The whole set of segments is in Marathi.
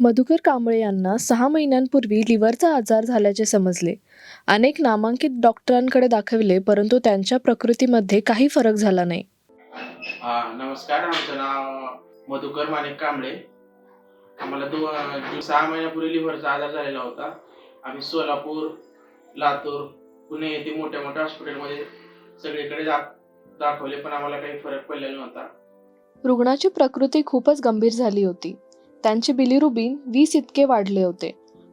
मधुकर कांबळे यांना सहा महिन्यांपूर्वी लिव्हरचा आजार झाल्याचे समजले. अनेक नामांकित डॉक्टरांकडे दाखविले परंतु त्यांच्या प्रकृतीमध्ये काही फरक झाला नाही. हा नमस्कार. आमचं नाव मधुकर माणिक कांबळे. आम्हाला दो जो- सहा महिन्यापूर्वी लिव्हरचा आजार झालेला होता. आम्ही सोलापूर लातूर पुणे येथे मोठ्या मोठ्या हॉस्पिटलमध्ये सगळीकडे दा दाखवले पण आम्हाला काही फरक पडलेला नव्हता. रुग्णाची प्रकृती खूपच गंभीर झाली होती. त्यांचे बिलिरुबिन वीस इतके वाढले होते.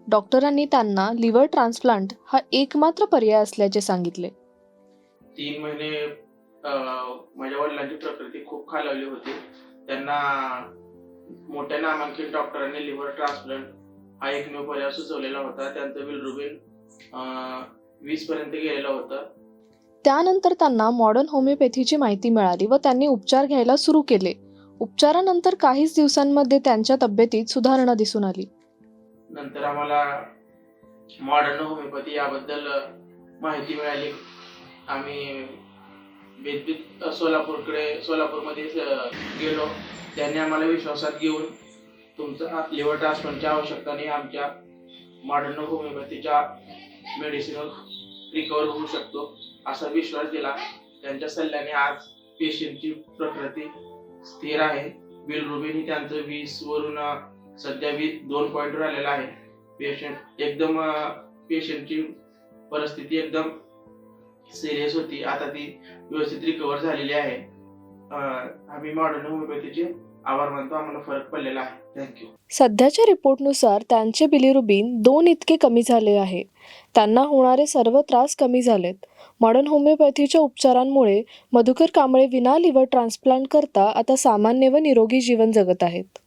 डॉक्टरांनी त्यांना लिव्हर ट्रान्सप्लांट हा एकमात्र पर्याय असल्याचे सांगितले. तीन महिने माझ्या वडिलांची प्रकृती खूप खालावली होती. त्यांना मोठ्या नामांकित डॉक्टरांनी लिव्हर ट्रान्सप्लांट हा एकमेव पर्याय सुचवलेला होता. त्यांचं बिलरुबिन वीस पर्यंत गेलेलं होतं. त्यानंतर त्यांना मॉडर्न होमिओपॅथीची माहिती मिळाली व त्यांनी उपचार घ्यायला सुरू केले. उपचारानंतर काहीच दिवसांमध्ये त्यांच्या तब्येतीत सुधारणा दिसून आली. नंतर आम्हाला मॉडर्न होमिओपॅथी याबद्दल माहिती मिळाली. आम्ही बेदबीत सोलापूरकडे सोलापूरमध्ये गेलो. त्यांनी आम्हाला विश्वासात घेऊन तुमचा लिव्हर ट्रान्सप्लांटची आवश्यकता नाही आमच्या मॉडर्न होमिओपॅथीच्या मेडिसिन रिकवर होऊ शकतो असा विश्वास दिला. त्यांच्या सल्ल्याने आज पेशंटची प्रकृती स्थिर आहे. बिलरुबिन ही त्यांचं वीस वरून सध्या वीस दोन पॉईंटवर आलेला आहे. पेशंट एकदम पेशंटची परिस्थिती एकदम सिरियस होती. आता ती व्यवस्थित रिकवर झालेली आहे. आम्ही मॉडर्न होमिओपॅथीचे आभार मानतो आम्हाला फरक पडलेला आहे. थँक्यू सध्याच्या रिपोर्टनुसार त्यांचे बिलिरुबिन दोन इतके कमी झाले आहे. त्यांना होणारे सर्व त्रास कमी झालेत. मॉडर्न होमिओपॅथीच्या उपचारांमुळे मधुकर कांबळे विना लिव्हर ट्रान्सप्लांट करता आता सामान्य व निरोगी जीवन जगत आहेत.